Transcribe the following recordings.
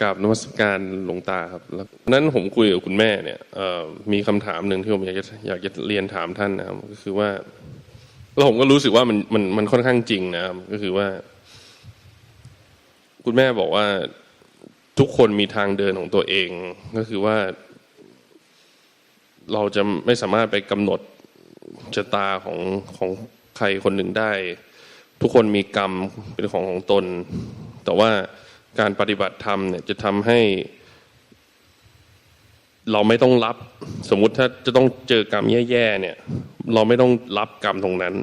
กราบนมัสการหลวงตาครับแล้วนั้นผมคุยกับคุณแม่เนี่ยมีคำถามหนึ่งที่ผมอยากจะอยากจะเรียนถามท่านนะครับก็คือว่าแล้วผมก็รู้สึกว่ามันมันมันค่อนข้างจริงนะครับ ก็คือว่า คุณแม่บอกว่า ทุกคนมีทางเดินของตัวเอง ก็คือว่า เราจะไม่สามารถไปกำหนดชะตาของของใครคนหนึ่งได้ ทุกคนมีกรรมเป็นของของตน แต่ว่าการปฏิบัติธรรมเนี่ยจะทำให้ เราไม่ต้องรับ สมมุติถ้าจะต้องเจอกรรมแย่ๆเนี่ย เราไม่ต้องรับกรรมตรงนั้น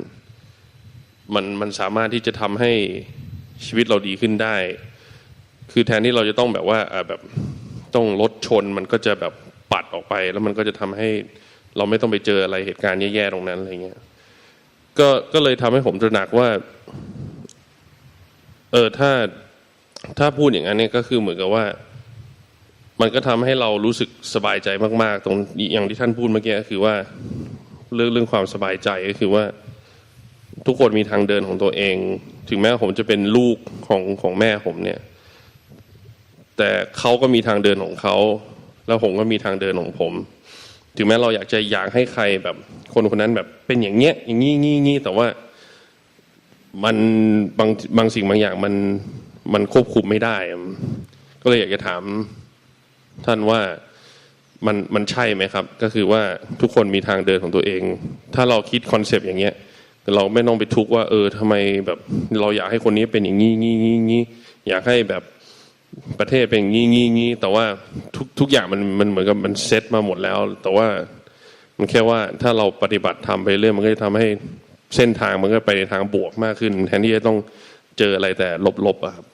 มันมันสามารถที่จะทำให้ชีวิตเราดีขึ้นได้ คือแทนที่เราจะต้องแบบว่าแบบต้องรถชนมันก็จะแบบปัดออกไป แล้วมันก็จะทำให้เราไม่ต้องไปเจออะไรเหตุการณ์แย่ๆตรงนั้นอะไรเงี้ยก็ก็เลยทำให้ผมตระหนักว่า เออถ้าถ้าพูดอย่างนั้นเนี่ยก็คือเหมือนกับว่า มันก็ทำให้เรารู้สึกสบายใจมากๆ ตรงอย่างที่ท่านพูดเมื่อกี้ก็คือว่า เรื่องเรื่องความสบายใจก็คือว่า ทุกคนมีทางเดินของตัวเอง ถึงแม้ผมจะเป็นลูกของของแม่ผมเนี่ย แต่เขาก็มีทางเดินของเขาแล้วผมก็มีทางเดินของผม ถึงแม้เราอยากจะอยากให้ใครแบบ คนคนนั้นแบบเป็นอย่างเงี้ยอย่างงี้งี้งี้แต่ว่ามันบางบางสิ่งบางอย่างมันมันควบคุมไม่ได้ ก็เลยอยากจะถามท่านว่ามันมันใช่ไหมครับ ก็คือว่าทุกคนมีทางเดินของตัวเอง ถ้าเราคิดคอนเซปต์อย่างเงี้ยเราไม่ต้องไปทุกว่า เออทำไมแบบ เราอยากให้คนนี้เป็นอย่างงี้งี้งี้งี้อยากให้แบบ ประเทศเป็นอย่างงี้งี้งี้แต่ว่าทุกทุกอย่างมันมันเหมือนกับมันเซตมาหมดแล้ว แต่ว่ามันแค่ว่าถ้าเราปฏิบัติทำไปเรื่อยมันก็จะทำให้เส้นทางมันก็ไปในทางบวกมากขึ้น แทนที่จะต้องเจออะไรแต่ลบๆอะครับ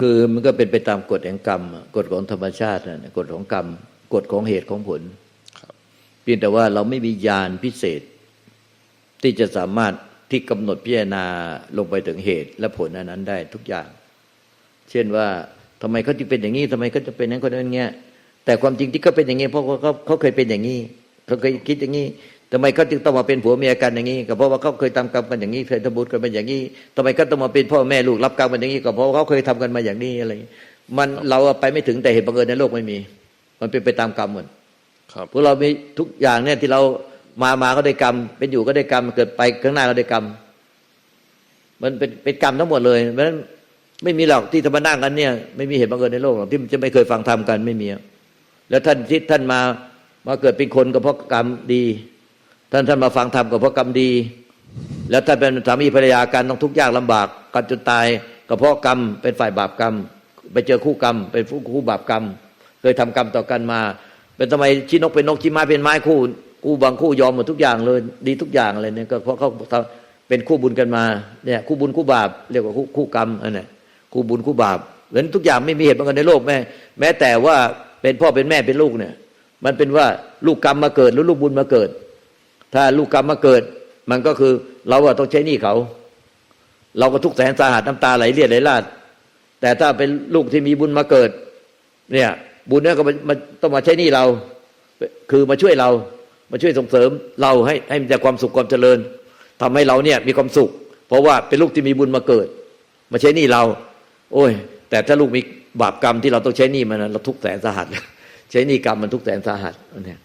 คือมันก็เป็นไปตามกฎแห่งกรรมอะกฎของธรรมชาตินะกฎของกรรม กฎของเหตุของผลครับเพียงแต่ว่าเราไม่มีญาณพิเศษ ที่จะสามารถ ที่กำหนดพิจารณาลงไปถึงเหตุ และผลอันนั้นได้ทุกอย่าง เช่นว่าทำไมเขาจึงเป็นอย่างนี้ทำไมเขาจะเป็นอย่างนั้นคนนั้นเงี้ยแต่ความจริงที่เขาเป็นอย่างนี้เพราะว่าเขาเขาเคยเป็นอย่างนี้เขาเคยคิดอย่างนี้ทำไมเขาจึงต้องมาเป็นผัวเมียกันอย่างนี้ก็เพราะว่าเขาเคยทำกรรมกันอย่างนี้เคยทำบุญกันมาอย่างนี้ทำไมเขาต้องมาเป็นพ่อแม่ลูกรับกรรมกันอย่างนี้ก็เพราะว่าเขาเคยทำกันมาอย่างนี้อะไรมันเราไปไม่ถึงแต่เหตุบังเอิญในโลกไม่มี มันเป็นไปตามกรรมหมดครับพวกเรามีทุกอย่างเนี่ยที่เรา มามาก็ได้กรรม เป็นอยู่ก็ได้กรรม เกิดไปข้างหน้าก็ได้กรรม มันเป็นเป็นกรรมทั้งหมดเลยเพราะฉะนั้นไม่มีหรอกที่ธรรมนั่งกันเนี่ย ไม่มีเหตุบังเอิญในโลกหรอกที่จะไม่เคยฟังธรรมกันไม่มี แล้วท่านที่ท่านมามาเกิดเป็นคนก็เพราะกรรมดี ท่านท่านมาฟังธรรมก็เพราะกรรมดี แล้วท่านเป็นสามีภรรยากันต้องทุกข์ยากลำบากกันจนตายก็เพราะกรรมเป็นฝ่ายบาปกรรม ไปเจอคู่กรรม เป็นคู่บาปกรรม เคยทำกรรมต่อกันมา เป็นทำไมชี้นกเป็นนกชี้ไม้เป็นไม้คู่ คู่บางคู่ยอมหมดทุกอย่างเลย ดีทุกอย่างอะไรเนี่ยก็เพราะเขาเป็นคู่บุญกันมาเนี่ยคู่บุญคู่บาปเรียกว่าคู่คู่กรรมอันนี้คู่บุญคู่บาปเหมือนทุกอย่างไม่มีเหตุบังเอิญในโลกแม่แม้แต่ว่าเป็นพ่อเป็นแม่เป็นลูกเนี่ย มันเป็นว่าลูกกรรมมาเกิดหรือลูกบุญมาเกิด ถ้าลูกกรรมมาเกิด มันก็คือเราอะต้องใช้หนี้เขา เราก็ทุกแสนสาหัสน้ำตาไหลเลียดไหลลาด แต่ถ้าเป็นลูกที่มีบุญมาเกิด เนี่ย บุญเนี่ยก็มาต้องมาใช้หนี้เรา คือมาช่วยเรา มาช่วยส่งเสริมเราให้ให้มีแต่ความสุขความเจริญทำให้เราเนี่ยมีความสุข เพราะว่าเป็นลูกที่มีบุญมาเกิด มาใช้นี้เรา โอ้ย แต่ถ้าลูกมีบาปกรรมที่เราต้องใช้นี้มันนะเราทุกแสนสาหัสใช้นี้กรรมมันทุกแสนสาหัสเนี้ย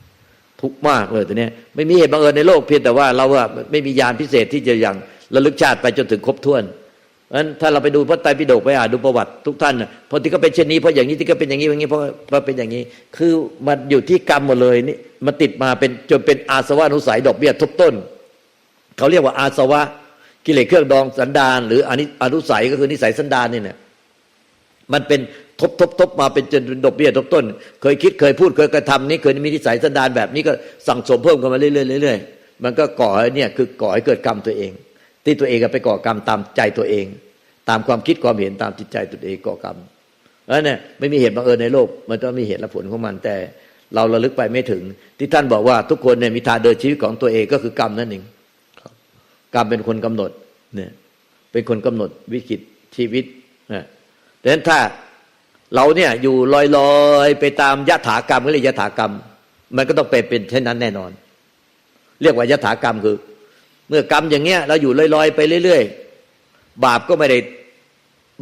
ทุกมากเลยตัวเนี้ยไม่มีเหตุบังเอิญในโลกเพียงแต่ว่าเราอะไม่มียานพิเศษที่จะย่างระลึกชาติไปจนถึงครบถ้วน เพราะฉะนั้นถ้าเราไปดูพระไตรปิฎกไปอ่านดูประวัติทุกท่านน่ะเพราะที่ก็เป็นเช่นนี้เพราะอย่างนี้ที่ก็เป็นอย่างนี้อย่างนี้เพราะเพราะเป็นอย่างนี้ คือมันอยู่ที่กรรมหมดเลยนี่มันติดมาเป็นจนเป็นอาสวะนุสัยดอกเบี้ยทบต้น เขาเรียกว่าอาสวะกิเลสเครื่องดองสันดาน หรืออนิอนุสัยก็คือนิสัยสันดานนี่เนี่ยมันเป็นทบทบทบมาเป็นจนเป็นดอกเบี้ยทบต้น เคยคิดเคยพูดเคยกระทำนี่เคยมีนิสัยสันดานแบบนี้ก็สั่งสมเพิ่มกันมาเรื่อยๆเรื่อยๆมันก็ก่อให้เนี่ยคือก่อให้เกิดกรรมตัวเอง ที่ตัวเองก็ไปก่อกรรมตามใจตัวเอง ตามความคิดความเห็นตามจิตใจตัวเองก่อกรรมแล้วเนี่ยไม่มีเหตุบังเอิญในโลก มันต้องมีเหตุและผลของมัน แต่เราระลึกไปไม่ถึง ที่ท่านบอกว่าทุกคนเนี่ยมีทางเดินชีวิตของตัวเองก็คือกรรมนั่นเองกรรมเป็นคนกำหนดเนี่ยเป็นคนกำหนดวิกฤตชีวิตนะดังนั้นถ้าเราเนี่ยอยู่ลอยๆไปตามยถากรรมก็เรียกยถากรรม มันก็ต้องเป็นเป็นเช่นนั้นแน่นอน เรียกว่ายถากรรมคือ เมื่อกรรมอย่างเงี้ย เราอยู่ลอยๆไปเรื่อยๆ บาปก็ไม่ได้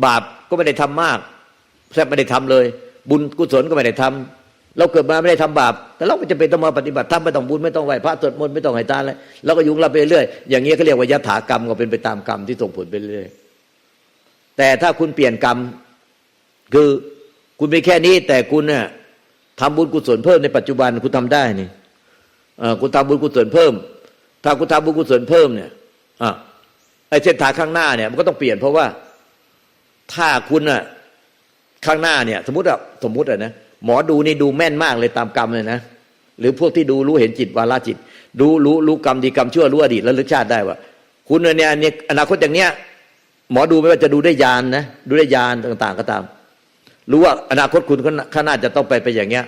บาปก็ไม่ได้ทำมากแทบไม่ได้ทำเลย บุญกุศลก็ไม่ได้ทำเราเกิดมาไม่ได้ทำบาป แต่เราก็จะเป็นต้องมาปฏิบัติทำไม่ต้องบุญไม่ต้องไหวพระสวดมนต์ไม่ต้องให้ทานเลยเราก็อยุ่งเราไปเรื่อยอย่างเงี้ยเขาเรียกว่ายถากรรมก็เป็นไปตามกรรมที่ส่งผลไปเรื่อยแต่ถ้าคุณเปลี่ยนกรรม คือคุณมีแค่นี้ แต่คุณเนี่ยทำบุญกุศลเพิ่มในปัจจุบันคุณทำได้นี่คุณทำบุญกุศลเพิ่ม ถ้าคุณทำบุญกุศลเพิ่มเนี่ยอะไอ้เส้นทางข้างหน้าเนี่ย มันก็ต้องเปลี่ยนเพราะว่าถ้าคุณน่ะข้างหน้าเนี่ย สมมติอะสมมติอะนะหมอดูนี่ดูแม่นมากเลยตามกรรมเลยนะหรือพวกที่ดูรู้เห็นจิตวาลาจิต ดูรู้รู้กรรมดีกรรมชั่วรู้อดีตและลึกชาติได้ว่า คุณเนี่ยเนี่ยอนาคตอย่างเนี้ยหมอดูไม่ว่าจะดูได้ยานนะดูได้ยานต่าง ๆ ก็ตาม รู้ว่าอนาคตคุณข้างหน้าจะต้องไปไปอย่างเงี้ย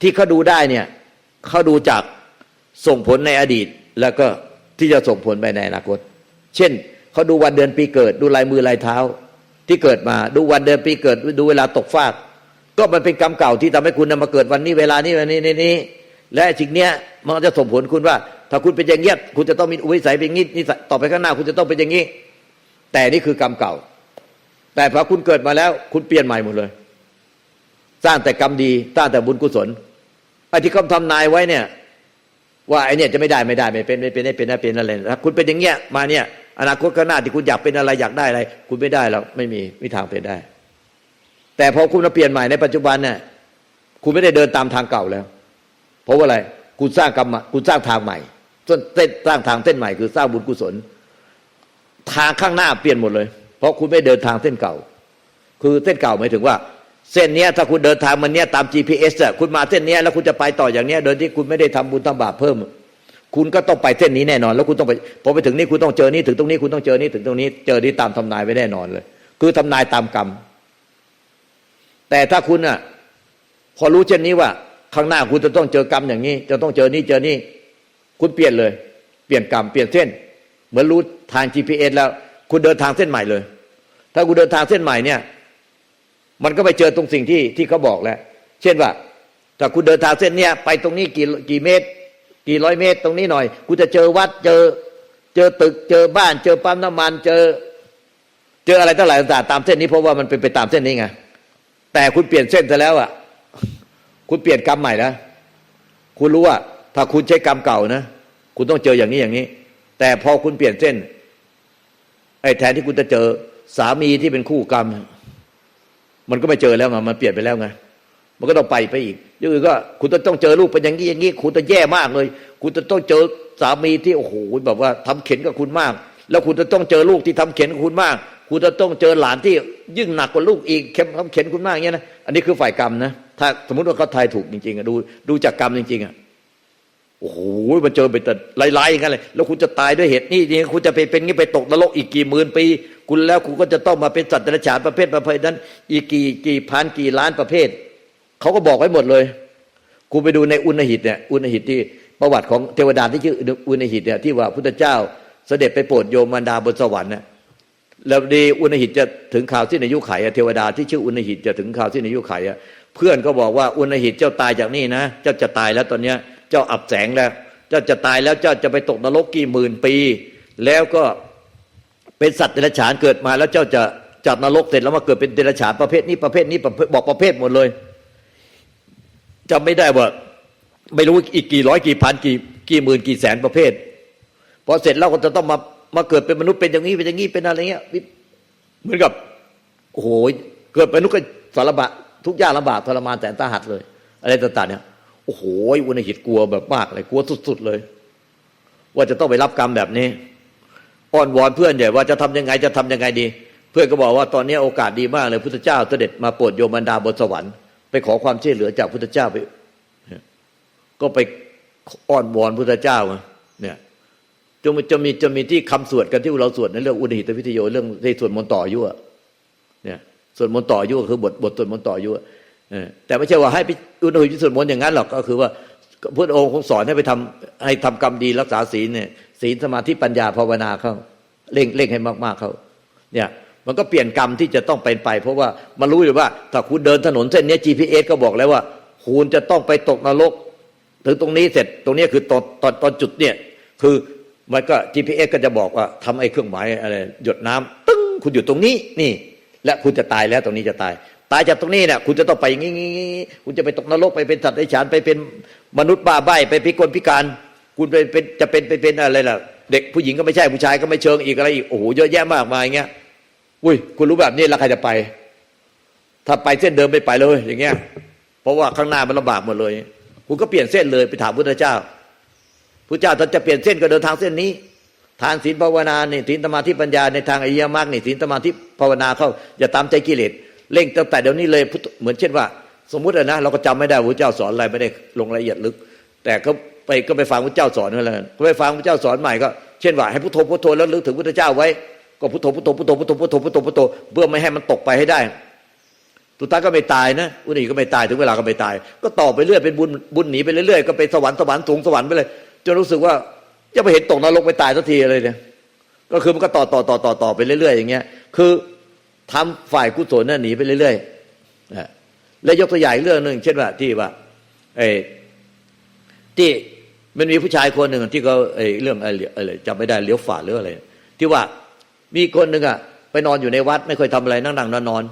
ที่เขาดูได้เนี่ยเขาดูจาก ส่งผลในอดีตแล้วก็ที่จะส่งผลไปในอนาคต เช่นเขาดูวันเดือนปีเกิด ดูลายมือลายเท้า ที่เกิดมาดูวันเดือนปีเกิด ดูเวลาตกฟาก ก็มันเป็นกรรมเก่าที่ทำให้คุณนำมาเกิดวันนี้เวลานี้วันนี้นี้นี้และสิ่งเนี้ยมันจะส่งผลคุณว่า ถ้าคุณเป็นอย่างเงี้ยคุณจะต้องมีอุปนิสัยเป็นงี้นี่ต่อไปข้างหน้าคุณจะต้องเป็นอย่างนี้ แต่นี่คือกรรมเก่า แต่พอคุณเกิดมาแล้ว คุณเปลี่ยนใหม่หมดเลย สร้างแต่กรรมดีสร้างแต่บุญกุศลไอ้ที่เขาทำนายไว้เนี่ย ว่าไอเนี่ยจะไม่ได้ไม่ได้ไม่เป็นไม่เป็นไม่เป็นไม่เป็นอะไรถ้าคุณเป็นอย่างเงี้ยมาเนี่ย อนาคตข้างหน้าที่คุณอยากเป็นอะไรอยากได้อะไร คุณไม่ได้แล้วไม่มีไม่ทางเป็นได้ แต่พอคุณมาเปลี่ยนใหม่ในปัจจุบันเนี่ยคุณไม่ได้เดินตามทางเก่าแล้ว เพราะว่าอะไรคุณสร้างกรรมคุณสร้างทางใหม่ต้นเส้นสร้างทางเส้นใหม่คือสร้างบุญกุศล ทางข้างหน้าเปลี่ยนหมดเลย เพราะคุณไม่เดินทางเส้นเก่า คือเส้นเก่าหมายถึงว่า เส้นนี้ถ้าคุณเดินทางมันเนี้ยตาม GPS อะคุณมาเส้นนี้แล้วคุณจะไปต่ออย่างเนี้ยโดยที่คุณไม่ได้ทำบุญทำบาปเพิ่ม คุณก็ต้องไปเส้นนี้แน่นอน แล้วคุณต้องไปพอไปถึงนี่คุณต้องเจอนี้ถึงตรงนี้คุณต้องเจอนี้ถึงตรงนี้ เจอนี้ตามทำนายไว้แน่นอนเลย คือทำนายตามกรรม แต่ถ้าคุณอะพอรู้เช่นนี้ว่า ข้างหน้าคุณจะต้องเจอกรรมอย่างนี้ จะต้องเจอนี้เจอนี้คุณเปลี่ยนเลย เปลี่ยนกรรมเปลี่ยนเส้น เหมือนรู้ทาง GPS แล้ว คุณเดินทางเส้นใหม่เลย ถ้าคุณเดินทางเส้นใหม่เนี่ย มันก็ไปเจอตรงสิ่งที่ที่เขาบอกแล้ว เช่นว่า ถ้าคุณเดินทางเส้นเนี้ยไปตรงนี้กี่กี่เมตร กี่ร้อยเมตร ตรงนี้หน่อยคุณจะเจอวัดเจอเจอตึกเจอบ้าน เจอปั๊มน้ำมันเจอ เจออะไรต่างหลายต่างตามเส้นนี้เพราะว่ามันเป็นไปตามเส้นนี้ไงแต่คุณเปลี่ยนเส้นซะแล้วอะคุณเปลี่ยนกรรมใหม่แล้วคุณรู้ว่า ถ้าคุณใช้กรรมเก่านะคุณต้องเจออย่างนี้อย่างนี้ แต่พอคุณเปลี่ยนเส้นไอ้แทนที่คุณจะเจอสามีที่เป็นคู่กรรม มันก็ไม่เจอแล้วไงมันเปลี่ยนไปแล้วไงมันก็ต้องไปไปอีกอย่างอื่นก็คุณจะต้องเจอลูกเป็นอย่างนี้อย่างนี้คุณจะแย่มากเลย คุณจะต้องเจอสามีที่โอ้โหแบบว่าทำเข็นกับคุณมาก แล้วคุณจะต้องเจอลูกที่ทำเข็นกับคุณมาก คุณจะต้องเจอหลานที่ยิ่งหนักกว่าลูกอีกเข้มทำเข็นคุณมากอย่างเงี้ยนะอันนี้คือฝ่ายกรรมนะถ้าสมมติว่าเขาทายถูกจริงๆดูดูจากกรรมจริงๆอะ โอ้โหมันเจอไปแต่ไล่ๆอย่างนั้นเลยแล้วคุณจะตายด้วยเหตุนี้นี่คุณจะไปเป็นงี้ไปตกนรกอีกกี่หมื่นปี คุณแล้วคุณก็จะต้องมาเป็นสัตว์เดรัจฉานประเภทประเภทนั้น อีกกี่กี่พันกี่ล้านประเภทเขาก็บอกไว้หมดเลยคุณไปดูในอุณหิตเนี่ยอุณหิตที่ประวัติของเทวดาที่ชื่ออุณหิตเนี่ยที่ว่าพุทธเจ้าเสด็จไปโปรดโยมมารดาบนสวรรค์เนี่ยแล้วดีอุณหิตจะถึงข่าวที่ในยุคไขเทวดาที่ชื่ออุณหิตจะถึงข่าวที่ในยุคไขเพื่อนก็บอกว่าอุณหิตเจ้าตายจากนี่นะ เจ้าจะตายแล้วตอนเนี้ย เจ้าอับแสงแล้ว เจ้าจะตายแล้วเจ้าจะไปตกนรกกี่หมื่นปี แล้วก็เป็นสัตว์เดรัจฉานเกิดมาแล้วเจ้าจะจับนรกเสร็จแล้วมาเกิดเป็นเดรัจฉานประเภทนี้ประเภทนี้บอกประเภทหมดเลยจำไม่ได้ว่าไม่รู้อีกกี่ร้อยกี่พันกี่กี่หมื่นกี่แสนประเภทพอเสร็จแล้วก็จะต้องมามาเกิดเป็นมนุษย์เป็นอย่างนี้เป็นอย่างนี้เป็นอะไรเงี้ยเหมือนกับโอ้โหเกิดเป็นมนุษย์ก็สารบะทุกยากลำบากทรมานแต่ตาหัดเลย อะไรต่างๆเนี่ย โอ้โหอุณหิตกลัวแบบมากเลยกลัวสุด ๆเลย ว่าจะต้องไปรับกรรมแบบนี้อ้อนวอนเพื่อนใหญ่ว่าจะทำยังไงจะทำยังไงดี เพื่อนก็บอกว่าตอนนี้โอกาสดีมากเลยพุทธเจ้าเสด็จมาโปรดโยมบรรดาบนสวรรค์ไปขอความช่วยเหลือจากพุทธเจ้าไป ก็ไปอ้อนวอนพุทธเจ้าเนี่ยจงจะมีจะมีที่คำสวดกันที่เราสวดในเรื่องอุณหิตวิทยโยเรื่องที่สวดมนต์ต่อยุอะเนี่ยสวดมนต์ต่อยุก็คือบทบทสวดมนต์ต่อยุอะเออ แต่ไม่ใช่ว่าให้ไปอุณหภูมิสวดมนต์อย่างนั้นหรอกก็คือว่าพระองค์คงสอนให้ไปทำให้ทำกรรมดีรักษาศีลเนี่ยศีลสมาธิปัญญาภาวนาเข้าเร่งเร่งให้มากๆเข้าเนี่ยมันก็เปลี่ยนกรรมที่จะต้องเป็นไป เพราะว่ามันรู้อยู่ว่า ถ้าคุณเดินถนนเส้นนี้ GPS ก็บอกแล้วว่า คุณจะต้องไปตกนรก ถึงตรงนี้เสร็จตรงนี้คือตอนตอนตอนจุดเนี่ยคือมันก็ GPS ก็จะบอกว่าทำไอ้เครื่องหมายอะไรหยดน้ำตึ้งคุณอยู่ตรงนี้นี่ และคุณจะตายแล้วตรงนี้จะตาย ตายจากตรงนี้เนี่ยคุณจะต้องไปอย่างงี้ๆคุณจะไปตกนรกไปเป็นสัตว์ไร้ฉานไปเป็นมนุษย์บ้าใบไปพิกลพิการ คุณไปเป็นจะเป็นไปเป็นอะไรล่ะ เด็กผู้หญิงก็ไม่ใช่ผู้ชายก็ไม่เชิงอีกอะไรอีกโอ้โหเยอะแยะมากมายอย่างเงี้ยอุ้ยคุณรู้แบบนี้แล้วใครจะไป ถ้าไปเส้นเดิมไม่ไปเลย อย่างเงี้ย เพราะว่าข้างหน้ามันลำบากหมดเลย คุณก็เปลี่ยนเส้นเลยไปถามพุทธเจ้าพุทธเจ้าท่านจะเปลี่ยนเส้นก็เดินทางเส้นนี้ ทานศีลภาวนาเนี่ยศีลสมาธิปัญญาในทางอริยมรรคเนี่ยศีลสมาธิภาวนาเข้าอย่าตามใจกิเลส เร่งตั้งแต่เดี๋ยวนี้เลยเหมือนเช่นว่า สมมุตินะเราก็จำไม่ได้พระเจ้าสอนอะไรไม่ได้ลงรายละเอียดลึก แต่ก็ไปก็ไปฟังพระเจ้าสอนนั่นแหละก็ไปฟังพระเจ้าสอนใหม่ก็เช่นว่าให้พุทโธพุทโธแล้วลึกถึงพุทธเจ้าไว้ ก็พุทโธพุทโธพุทโธพุทโธพุทโธพุทโธพุทโธเพื่อไม่ให้มันตกไปให้ได้ตุตาก็ไม่ตายนะอุนีก็ไม่ตายถึงเวลาก็ไม่ตาย ก็ต่อไปเรื่อยเป็นบุญบุญหนีไปเรื่อยๆก็ไปสวรรค์สวรรค์สูงสวรรค์ไปเลยจนรู้สึกว่าจะไปเห็นตกนรกไปตายสักทีเลยเนี่ยก็คือมันก็ต่อต่อต่อต่อต่อไปเรื่อยๆอย่างเงี้ย คือ ทำฝ่ายกุศลน่ะหนีไปเรื่อยๆแล้วยกตัวอย่างเรื่องหนึ่งเช่นว่าที่ว่าไอ้ที่มันมีผู้ชายคนหนึ่งที่เขาไอ้เรื่องอะไรจำไม่ได้เลี้ยวฝาหรืออะไรที่ว่ามีคนหนึ่งอะไปนอนอยู่ในวัด ไม่เคยทำอะไรนั่งนั่งนอนนอน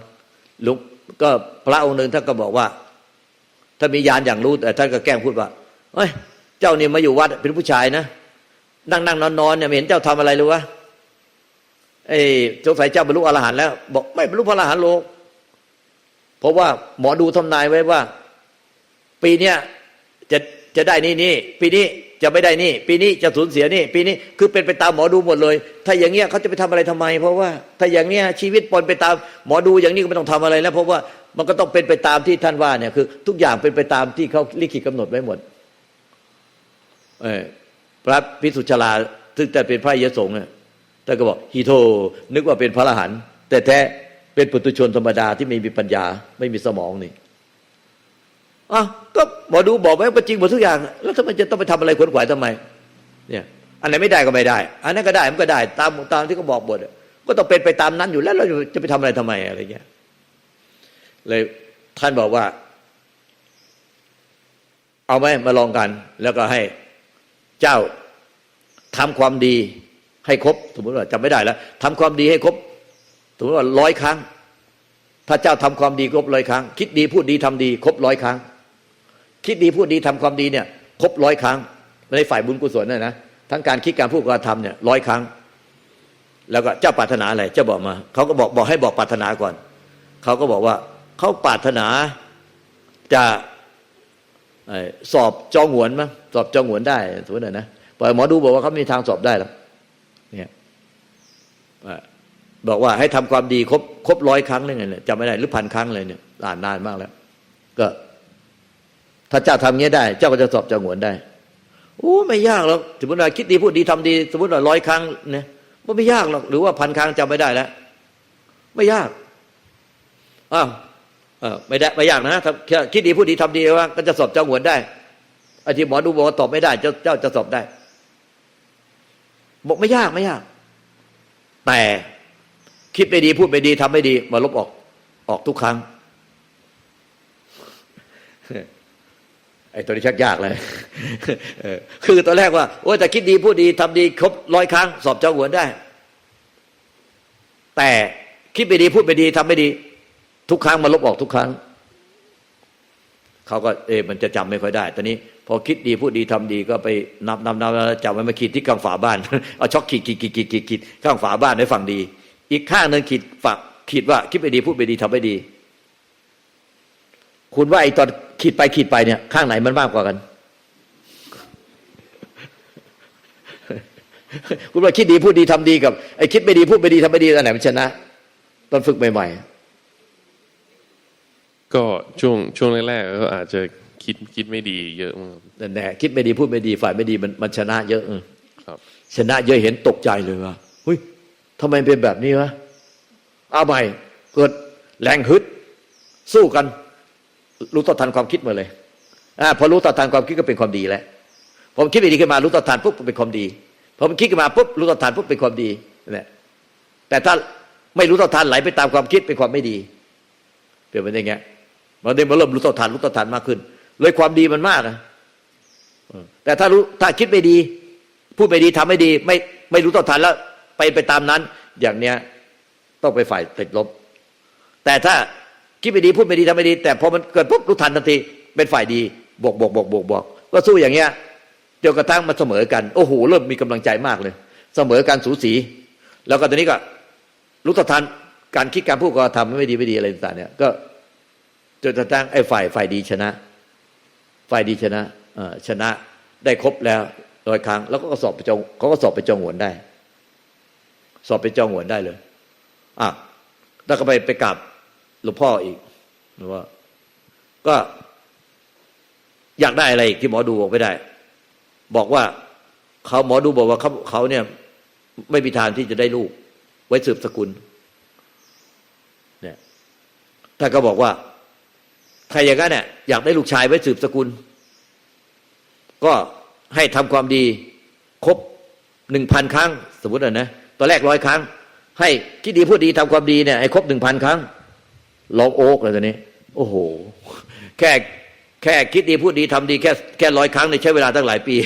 หลุงก็พระองค์หนึ่งท่านก็บอกว่า ถ้ามียานอย่างรู้แต่ท่านก็แกล้งพูดว่าเฮ้ย เจ้านี่มาอยู่วัดเป็นผู้ชายนะนั่งนั่งนอนนอนเนี่ยไม่เห็นเจ้าทำอะไรเลยวะ ไอ้สงสัยเจ้าบรรลุอรหันต์แล้ว บอกไม่บรรลุพระอรหันต์โลกเพราะว่าหมอดูทำนายไว้ว่า ปีเนี้ยจะจะได้นี่นี่ปีนี้จะไม่ได้นี่ ปีนี้จะสูญเสียนี่ ปีนี้คือเป็นไปตามหมอดูหมดเลย ถ้าอย่างเงี้ยเขาจะไปทำอะไรทำไม เพราะว่า ถ้าอย่างเนี้ยชีวิตปนไปตามหมอดูอย่างนี้ก็ไม่ต้องทำอะไรแล้ว เพราะว่ามันก็ต้องเป็นไปตามที่ท่านว่าเนี่ยคือ ทุกอย่างเป็นไปตามที่เขาลิขิตกำหนดไว้หมด เออพระพิสุชลาซึ่งแต่เป็นพระเยสงเนี่ย ท่านก็บอกฮีโทนึกว่าเป็นพระอรหันต์แต่แท้เป็นปุถุชนธรรมดาที่ไม่มีปัญญาไม่มีสมองนี่อะก็หมอดูบอกไว้ว่าจริงหมดทุกอย่าง แล้วทำไมจะต้องไปทำอะไรขวนขวายทำไม เนี่ย อันไหนไม่ได้ก็ไม่ได้ อันนั้นก็ได้มันก็ได้ ตามตามที่เขาบอกบทก็ต้องเป็นไปตามนั้นอยู่แล้วเราจะไปทำอะไรทำไมอะไรเงี้ยเลยท่านบอกว่า เอาไหมมาลองกัน แล้วก็ให้เจ้าทำความดี ให้ครบ สมมติว่าจำไม่ได้แล้วทำความดีให้ครบ สมมติว่าร้อยครั้งถ้าเจ้าทำความดีครบร้อยครั้ง คิดดีพูดดีทำดี ครบร้อยครั้ง คิดดีพูดดีทำความดีเนี่ย ครบร้อยครั้งในฝ่ายบุญกุศลน่ะนะทั้งการคิดการพูดการทำเนี่ยร้อยครั้ง แล้วก็เจ้าปรารถนาอะไรเจ้าบอกมาเขาก็บอกบอกให้บอกปรารถนาก่อนเขาก็บอกว่าเขาปรารถนาจะสอบจองหวนมั้งสอบจองหวนได้สมมตินะปล่อยหมอดูบอกว่าเขามีทางสอบได้แล้ว บอกว่าให้ทำความดีครบครบร้อยครั้งเลยไงเนี่ยจำไม่ได้หรือพันครั้งเลยเนี่ยอ่านนานมากแล้ว ก็ ถ้าเจ้าทำเงี้ยได้ เจ้าก็จะสอบจองหวนได้โอ้ไม่ยากหรอกสมมติว่าคิดดีพูดดีทำดี สมมติว่าร้อยครั้งเนี่ยมันไม่ยากหรอกหรือว่าพันครั้งจำไม่ได้แล้วไม่ยากอ้าวเออไม่ได้ไม่ยากนะคิดดีพูดดีทำดีว่า ก็จะสอบเจ้าหวนได้ไอ้ที่หมอดูบอกว่าตอบไม่ได้ เจ้าเจ้าจะสอบได้ บอกไม่ยากไม่ยาก แต่คิดไม่ดีพูดไม่ดีทำไม่ดี มาลบออกออกทุกครั้งไอ้ตัวนี้ชักยากเลยคือตอนแรกว่าโอ้แต่คิดดีพูดดีทำดีครบร้อยครั้ง สอบเจ้าหวนได้ แต่คิดไม่ดีพูดไม่ดีทำไม่ดี ทุกครั้งมาลบออกทุกครั้ง เขาก็เออมันจะจำไม่ค่อยได้ ตอนนี้ พอคิดดีพูดดีทำดีก็ไปนับนับนับจำไว้มาขีดที่ข้างฝาบ้านเอาช็อกขีดขีดขีดขีดขีดขีดข้างฝาบ้านให้ฟังดี อีกข้างหนึ่งขีดฝักขีดว่าคิดไปดีพูดไปดีทำไปดี คุณว่าไอ้ตอนขีดไปขีดไปเนี่ย ข้างไหนมันมากกว่ากัน คุณว่าคิดดีพูดดีทำดีกับไอ้คิดไม่ดีพูดไม่ดีทำไม่ดีอันไหนมันชนะ ตอนฝึกใหม่ๆ ก็ช่วงช่วงแรกๆก็อาจจะคิดคิดไม่ดีเยอะมากนั่นแน่คิดไม่ดีพูดไม่ดีฝ่ายไม่ดีมันมันชนะเยอะครับ ชนะเยอะเห็นตกใจเลยว่าเฮ้ยทำไมเป็นแบบนี้วะเอาใหม่เกิดแรงฮึด สู้กัน รู้ต่อทันความคิดมาเลยอพอรู้ต่อทันความคิดก็เป็นความดีแล้วพอคิดไม่ดีขึ้นมารู้ต่อทันปุ๊บเป็นความดีพพอมันคิดขึ้นมาปุ๊บรู้เท่าทันปุ๊บเป็นความดีนั่นแหละแต่ถ้าไม่รู้เท่าทันไหลไปตามความคิดเป็นความไม่ดีเปลี่ยนเป็นอย่างเงี้ย เราได้มาเริ่มรู้เท่าทันรู้เท่าทันมากขึ้น เลยความดีมันมากนะแต่ถ้ารู้ถ้าคิดไม่ดี พูดไม่ดีทำไม่ดี ไม่ไม่รู้เท่าทันแล้ว ไปไปตามนั้น อย่างเนี้ยต้องไปฝ่ายติดลบ แต่ถ้าคิดไม่ดีพูดไม่ดีทำไม่ดี แต่พอมันเกิดปุ๊บรู้ทันทันทีเป็นฝ่ายดีบวกบวกบวกบวกบวกก็สู้อย่างเงี้ยจนกระทั่งมาเสมอกันโอ้โหเริ่มมีกำลังใจมากเลย เสมอกันสูสี แล้วก็ตอนนี้ก็รู้ทันการคิดการพูดการทำไม่ดีไม่ดีอะไรต่างๆเนี่ยก็ จนกระทั่งไอ้ฝ่ายฝ่ายดีชนะ ฝ่ายดีชนะชนะได้ครบแล้วร้อยครั้ง แล้วก็สอบไปจองเขาก็สอบไปจองหวนได้ สอบไปจองหวนได้เลยอะแล้วก็ไปไปกราบหลวงพ่ออีกหรือว่า ก็อยากได้อะไรอีกที่หมอดูบอกไม่ได้ บอกว่าเขาหมอดูบอกว่าเขาเขาเนี่ย ไม่มีทางที่จะได้ลูก ไว้สืบสกุล เนี่ยท่านก็บอกว่า ใครอย่างนั้นเนี่ยอยากได้ลูกชายไว้สืบสกุล ก็ให้ทำความดีครบหนึ่งพันครั้ง สมมตินะนะตอนแรกร้อยครั้ง ให้คิดดีพูดดีทำความดีเนี่ยให้ครบหนึ่งพันครั้งร้องโอ๊กเลยตอนนี้ โอ้โห แค่แค่คิดดีพูดดีทำดีแค่แค่ร้อยครั้งเนี่ยใช้เวลาตั้งหลายปี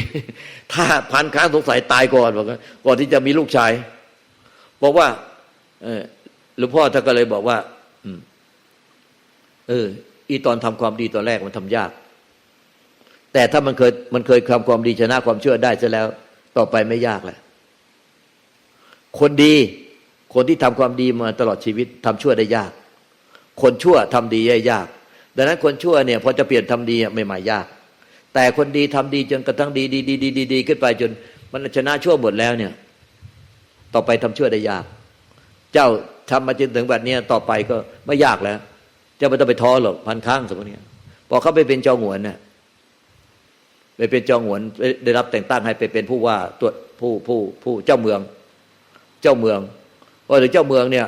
ถ้าพันครั้งสงสัยตายก่อนบอกก่อนที่จะมีลูกชาย บอกว่าเออหลวงพ่อท่านก็เลยบอกว่า อืม เออ อีตอนทำความดีตอนแรกมันทำยาก แต่ถ้ามันเคยมันเคยทำความดีชนะความเชื่อได้ซะแล้ว ต่อไปไม่ยากแหละ คนดีคนที่ทำความดีมาตลอดชีวิตทำชั่วได้ยาก คนชั่วทำดีได้ยาก ดังนั้นคนชั่วเนี่ยพอจะเปลี่ยนทำดีอะไม่หมายยาก แต่คนดีทำดีจนกระทั่งดีดีดีดีดีดีขึ้นไปจน มันชนะชั่วหมดแล้วเนี่ย ต่อไปทำชั่วได้ยาก เจ้าทำมาจนถึงแบบนี้ต่อไปก็ไม่ยากแล้ว จ้าไม่ต้องไปท้อหรอกพันครั้งสมมติเนี่ยพอเขาไปเป็นจ้าหวนเนี่ยไปเป็นจ้าหวนได้รับแต่งตั้งให้ไปเป็นผู้ว่าตรวผู้ผู้ผู้เจ้าเมือง เจ้าเมืองพอถึงเจ้าเมืองเนี่ย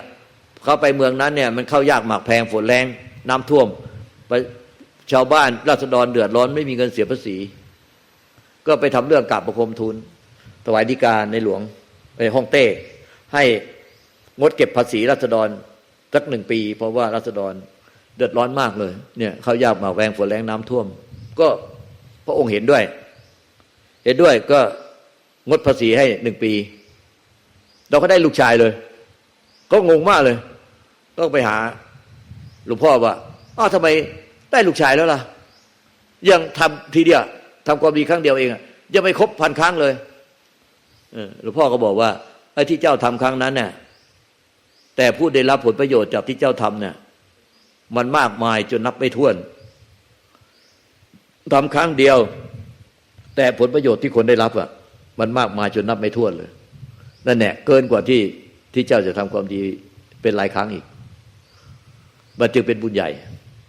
เขาไปเมืองนั้นเนี่ย มันเข้ายากหมากแพงฝนแรงน้ำท่วมไปชาวบ้านราษฎรเดือดร้อนไม่มีเงินเสียภาษี ก็ไปทำเรื่องกราบประคมทูลถวายดีการในหลวงไปฮ่องเต้ ให้งดเก็บภาษีราษฎรสักหนึ่งปี เพราะว่าราษฎร เดือดร้อนมากเลย เนี่ยเขายากหมาแพงฝนแรงน้ำท่วม ก็พระองค์เห็นด้วย เห็นด้วยก็งดภาษีให้หนึ่งปี เราก็ได้ลูกชายเลย ก็งงมากเลยต้องไปหาหลวงพ่อว่าอ้าวทำไมได้ลูกชายแล้วล่ะ ยังทำทีเดียวทำความดีครั้งเดียวเองยังไม่ครบพันครั้งเลยหลวงพ่อก็บอกว่าไอ้ที่เจ้าทำครั้งนั้นเนี่ยแต่ผู้ได้รับผลประโยชน์จากที่เจ้าทำเนี่ย มันมากมายจนนับไม่ถ้วนทำครั้งเดียว แต่ผลประโยชน์ที่คนได้รับอะ มันมากมายจนนับไม่ถ้วนเลยนั่นแหละเกินกว่าที่ที่เจ้าจะทำความดีเป็นหลายครั้งอีก มันจึงเป็นบุญใหญ่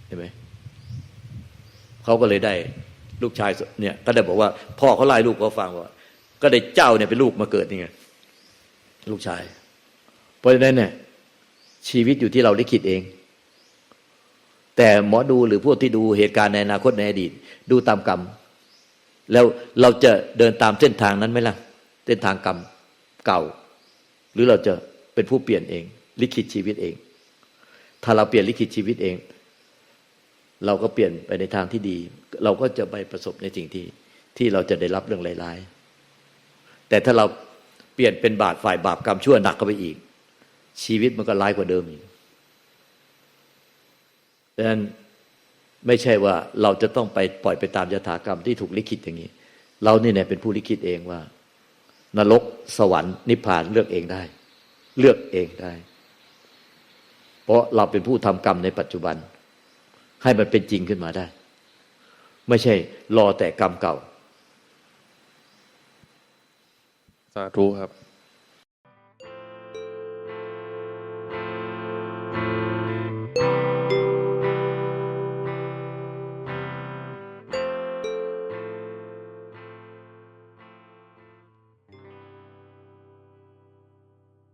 เห็นไหมเขาก็เลยได้ลูกชายเนี่ย ก็ได้บอกว่า พ่อเขาไล่ลูกเขาฟังว่า ก็ได้เจ้าเนี่ยเป็นลูกมาเกิดนี่ไงลูกชาย เพราะฉะนั้นเนี่ยชีวิตอยู่ที่เราได้คิดเอง แต่หมอดูหรือพวกที่ดูเหตุการณ์ในอนาคตในอดีต ดูตามกรรม แล้วเราจะเดินตามเส้นทางนั้นไหมล่ะ เส้นทางกรรมเก่า หรือเราจะเป็นผู้เปลี่ยนเอง ลิขิตชีวิตเอง ถ้าเราเปลี่ยนลิขิตชีวิตเอง เราก็เปลี่ยนไปในทางที่ดี เราก็จะไปประสบในสิ่งที่ที่เราจะได้รับเรื่องร้ายๆแต่ถ้าเราเปลี่ยนเป็นบาปฝ่ายบาปกรรมชั่วหนักเข้าไปอีก ชีวิตมันก็ร้ายกว่าเดิมอีก ดังนั้นไม่ใช่ว่าเราจะต้องไปปล่อยไปตามยถากรรมที่ถูกลิขิตอย่างนี้ เรานี่เนี่ยเป็นผู้ลิขิตเองว่า นรกสวรรค์นิพพานเลือกเองได้ เลือกเองได้ เพราะเราเป็นผู้ทำกรรมในปัจจุบัน ให้มันเป็นจริงขึ้นมาได้ ไม่ใช่รอแต่กรรมเก่า สาธุครับ